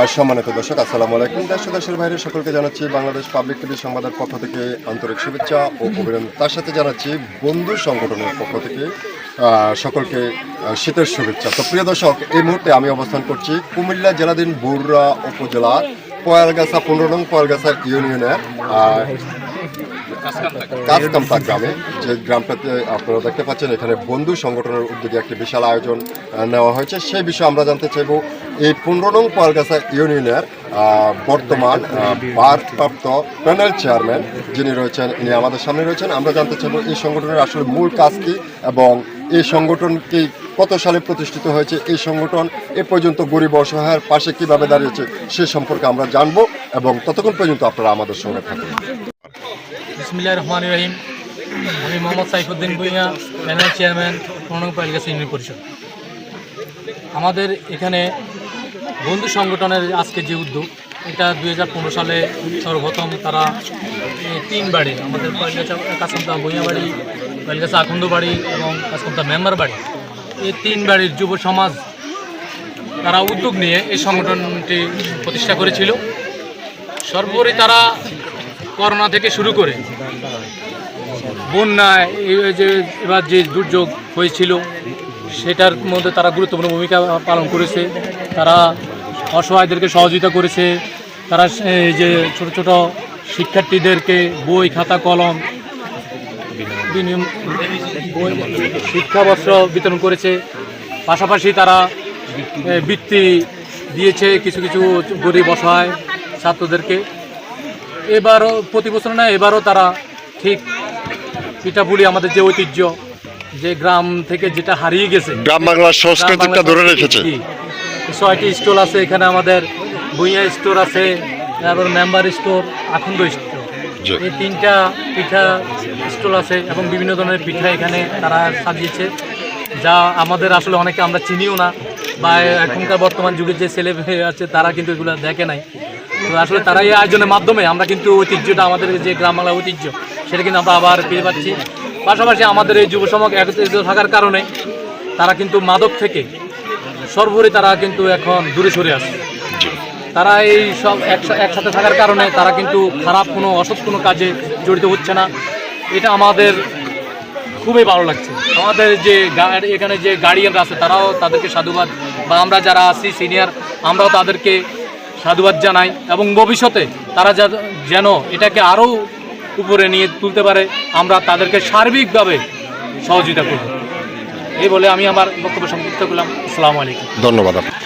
আর সম্মানিত দর্শক, আসসালামু আলাইকুম। দেশ দেশের বাইরে সকলকে জানাচ্ছি বাংলাদেশ পাবলিক টিভি সংবাদের পক্ষ থেকে আন্তরিক শুভেচ্ছা ও অভিনন্দন। তার সাথে জানাচ্ছি বন্ধু সংগঠনের পক্ষ থেকে সকলকে শীতের শুভেচ্ছা। তো প্রিয় দর্শক, এই মুহূর্তে আমি অবস্থান করছি কুমিল্লা জেলাধীন বৌরা উপজেলা, পয়ালগাছা পনেরো নং পয়ালগাছা ইউনিয়নের আহ, কাজকামতা গ্রামে যে গ্রামটাতে আপনারা দেখতে পাচ্ছেন এখানে বন্ধু সংগঠনের উদ্যোগে একটি বিশাল আয়োজন নেওয়া হয়েছে। সেই বিষয়ে আমরা জানতে চাইব এই পনেরো নং পালগাছা ইউনিয়নের বর্তমান ভারপ্রাপ্ত প্যানেল চেয়ারম্যান যিনি রয়েছেন ইনি আমাদের সামনে রয়েছেন। আমরা জানতে চাইব এই সংগঠনের আসলে মূল কাজ কী এবং এই সংগঠনটি কত সালে প্রতিষ্ঠিত হয়েছে? এই সংগঠন এ পর্যন্ত গরিব অসহায়ের পাশে কীভাবে দাঁড়িয়েছে সে সম্পর্কে আমরা জানব এবং ততক্ষণ পর্যন্ত আপনারা আমাদের সঙ্গে থাকুন। বিসমিল্লাহ রহমান রহিম। আমি Mohammad Saifuddin Bhuiyan panel chairman, Pranab Pailgachhi union পরিষদ। আমাদের এখানে বন্ধু সংগঠনের আজকে যে উদ্যোগ, এটা দু হাজার পনেরো সালে সর্বপ্রথম তারা তিন বাড়ি, আমাদের কাসমতা ভুইয়া বাড়ি পাইলগাছা আখন্দ বাড়ি এবং কাসমতা মেম্বার বাড়ি। এই তিন বাড়ির যুব সমাজ তারা উদ্যোগ নিয়ে এই সংগঠনটি প্রতিষ্ঠা করেছিল। সর্বোপরি তারা করোনা থেকে শুরু করে বন্যায় যে এবার যে দুর্যোগ হয়েছিল, সেটার মধ্যে তারা গুরুত্বপূর্ণ ভূমিকা পালন করেছে। তারা অসহায়দেরকে সহযোগিতা করেছে। তারা এই যে ছোট ছোট শিক্ষার্থীদেরকে বই, খাতা, কলম শিক্ষাবস্ত্র বিতরণ করেছে। পাশাপাশি তারা বৃত্তি দিয়েছে কিছু কিছু গরিব, অসহায় ছাত্রদেরকে। এবারও প্রতি বছর না এবারও তারা ঠিক পিঠাপুলি আমাদের যে ঐতিহ্য যে গ্রাম থেকে যেটা হারিয়ে গেছে। গ্রাম বাংলার সংস্কৃতিটা ধরে রেখেছে। ছয়টি স্টোর আছে এখানে আমাদের ভুইয়া স্টোর আছে তারপর মেম্বার স্টোর আখন্দ স্টোর। এই তিনটা পিঠা স্টল আছে এবং বিভিন্ন ধরনের পিঠা এখানে তারা সাজিয়েছে যা আমাদের আসলে অনেকে আমরা চিনিও না বা এখনকার বর্তমান যুগের যে ছেলে আছে তারা কিন্তু এগুলো দেখে নাই। তো আসলে তারা এই আয়োজনের মাধ্যমে আমরা কিন্তু ঐতিহ্যটা আমাদের যে গ্রাম বাংলা ঐতিহ্য, সেটা কিন্তু আমরা আবার পেয়ে পাচ্ছি। পাশাপাশি আমাদের এই যুব সমাজ একত্রিত থাকার কারণে তারা কিন্তু মাদক থেকে সর্বোপরি তারা কিন্তু এখন দূরে সরে আসে তারা এই সব একসা- একসাথে থাকার কারণে তারা কিন্তু খারাপ কোনো, অসৎ কোনো কাজে জড়িত হচ্ছে না। এটা আমাদের খুবই ভালো লাগছে। আমাদের যে এখানে যে গার্ডিয়ানরা আছে, তারাও তাদেরকে সাধুবাদ। বা আমরা যারা আছি সিনিয়র আমরাও তাদেরকে সাধুবাদ জানাই এবং ভবিষ্যতে তারা যেন এটাকে আরও উপরে নিয়ে তুলতে পারে আমরা তাদেরকে সার্বিকভাবে সহযোগিতা করব। এই বলে আমি আমার বক্তব্য সংযুক্ত করলাম। আসসালামু আলাইকুম। ধন্যবাদ আপনাকে।